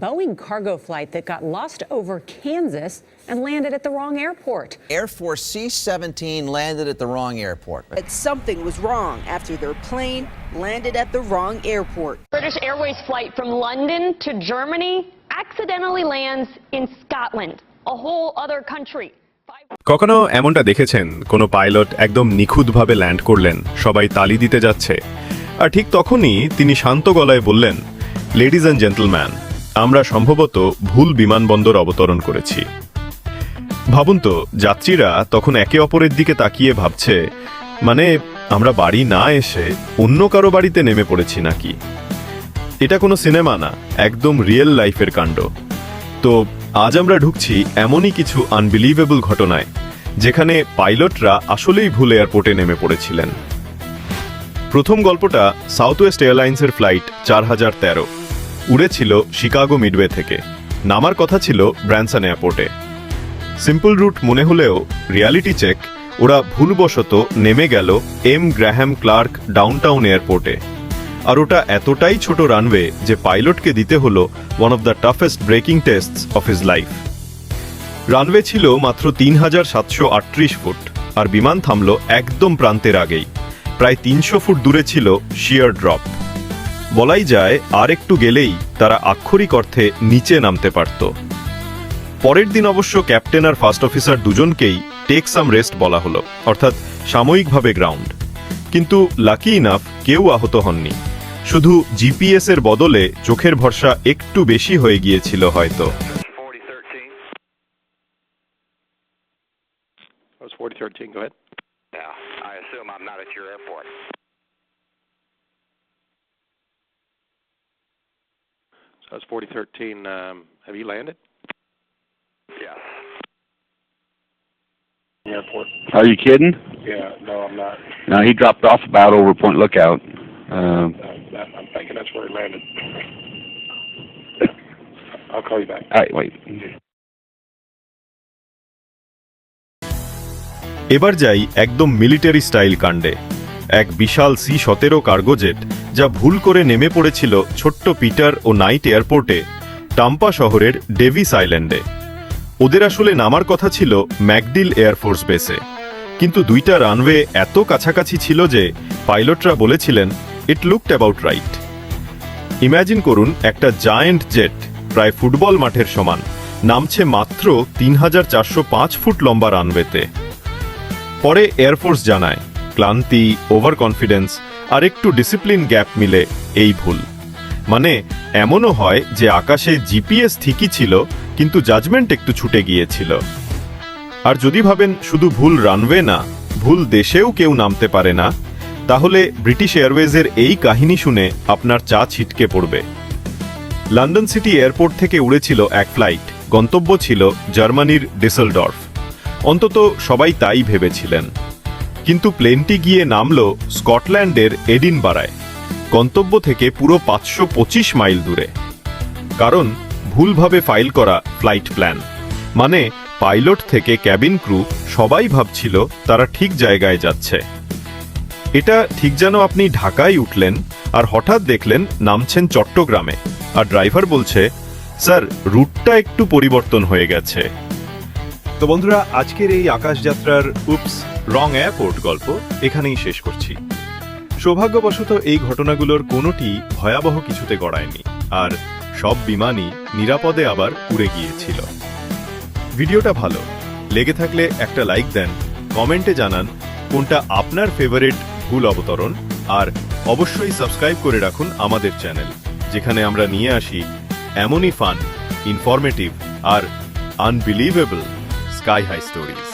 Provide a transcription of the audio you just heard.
Boeing cargo flight that got lost over Kansas and landed at the wrong airport. Air Force C 17 landed at the wrong airport. But something was wrong after their plane landed at the wrong airport. British Airways flight from London to Germany accidentally lands in Scotland, a whole other country. কখনো এমনটা দেখেছেন কোনো pilot একদম নিখুঁতভাবে land করলেন সবাই তালি দিতে যাচ্ছে আর ঠিক তখনই তিনি শান্ত গলায় বললেন লেডিজ অ্যান্ড জেন্টলম্যান আমরা সম্ভবত ভুল বিমানবন্দর অবতরণ করেছি। ভাবুন তো, যাত্রীরা তখন একে অপরের দিকে তাকিয়ে ভাবছে মানে আমরা বাড়ি না এসে অন্য কারও বাড়িতে নেমে পড়েছি নাকি? এটা কোনো সিনেমা না, একদম রিয়েল লাইফের কাণ্ড। তো আজ আমরা ঢুকছি এমনই কিছু আনবিলিভেবল ঘটনায়, যেখানে পাইলটরা আসলেই ভুল এয়ারপোর্টে নেমে পড়েছিলেন। প্রথম গল্পটা সাউথ ওয়েস্ট এয়ারলাইন্সের ফ্লাইট চার হাজার তেরো। উড়েছিল শিকাগো মিডওয়ে থেকে। নামার কথা ছিল ব্র্যানসন এয়ারপোর্টে। সিম্পল রুট মনে হলেও রিয়ালিটি চেক, ওরা ভুলবশত নেমে গেল এম গ্র্যাহাম ক্লার্ক ডাউনটাউন এয়ারপোর্টে। আর ওটা এতটাই ছোট রানওয়ে যে পাইলটকে দিতে হলো one of the toughest braking test of his life runway ছিল মাত্র তিন হাজার সাতশো আটত্রিশ ফুট, আর বিমান থামল একদম প্রান্তের আগেই। প্রায় তিনশো ফুট দূরে ছিল শিয়ার ড্রপ বলাই যায় আর একটু গেলেই তারা আক্ষরিক অর্থে নিচে নামতে পারত পরের দিন অবশ্য ক্যাপ্টেন আর ফার্স্ট অফিসার দুজনকেই টেক সাম রেস্ট বলা হলো অর্থাৎ সাময়িকভাবে গ্রাউন্ড কিন্তু লাকি ইনাফ কেউ আহত হননি শুধু জিপিএস এর বদলে চোখের ভরসা একটু বেশি হয়ে গিয়েছিল হয়তো That was 4013. Go ahead. Yeah, I assume I'm not at your airport. So that's 4013. Um, have you landed? Yes. Airport. Are you kidding? Yeah, no, I'm not. No, he dropped off about over Point Lookout. Um, Uh, I'm thinking that's where he landed. I'll call you back. all right, wait. এবার যাই একদম military style কাণ্ডে এক বিশাল C সতেরো cargo jet যা ভুল করে নেমে পড়েছিল ছোট্ট পিটার ও নাইট এয়ারপোর্টে, টাম্পা শহরের ডেভিস আইল্যান্ডে। ওদের আসলে নামার কথা ছিল ম্যাকডিল এয়ারফোর্স বেসে। কিন্তু দুইটা রানওয়ে এত কাছাকাছি ছিল যে, পাইলটরা বলেছিলেন it looked about right imagine করুন, একটা জায়েন্ট জেট প্রায় ফুটবল মাঠের সমান, নামছে মাত্র তিন হাজার চারশো পাঁচ ফুট লম্বা রানওয়েতে। পরে এয়ারফোর্স জানায়, ক্লান্তি ওভার কনফিডেন্স আর একটু ডিসিপ্লিন গ্যাপ মিলে এই ভুল। মানে এমনও হয় যে আকাশে জিপিএস ঠিকই ছিল, কিন্তু জাজমেন্ট একটু ছুটে গিয়েছিল। আর যদি ভাবেন শুধু ভুল রানওয়ে না, ভুল দেশেও কেউ নামতে পারে না, তাহলে ব্রিটিশ এয়ারওয়েজের এই কাহিনী শুনে আপনার চা ছিটকে পড়বে। লন্ডন সিটি এয়ারপোর্ট থেকে উড়েছিল এক ফ্লাইট গন্তব্য ছিল জার্মানির ডিসেলডর্ফ অন্তত সবাই তাই ভেবেছিলেন। কিন্তু প্লেনটি গিয়ে নামল স্কটল্যান্ডের এডিনবারায়, গন্তব্য থেকে পুরো পাঁচশো পঁচিশ মাইল দূরে। কারণ, ভুলভাবে ফাইল করা ফ্লাইট প্ল্যান। মানে পাইলট থেকে ক্যাবিন ক্রু সবাই ভাবছিল তারা ঠিক জায়গায় যাচ্ছে। এটা ঠিক যেন আপনি ঢাকায় উঠলেন আর হঠাৎ দেখলেন নামছেন চট্টগ্রামে। আর ড্রাইভার বলছে, স্যার, রুটটা একটু পরিবর্তন হয়ে গেছে। তো বন্ধুরা, আজকের এই আকাশযাত্রার উপস রং এয়ারপোর্ট গল্প এখানেই শেষ করছি। সৌভাগ্যবশত এই ঘটনাগুলোর কোনোটি ভয়াবহ কিছুতে গড়ায়নি, আর সব বিমানই নিরাপদে আবার উড়ে গিয়েছিল। ভিডিওটা ভালো লেগে থাকলে একটা লাইক দেন, কমেন্টে জানান কোনটা আপনার ফেভারিট ভুল অবতরণ, আর অবশ্যই সাবস্ক্রাইব করে রাখুন আমাদের চ্যানেল যেখানে আমরা নিয়ে আসি এমনই ফান ইনফরমেটিভ আর আনবিলিভেবল Sky High Stories.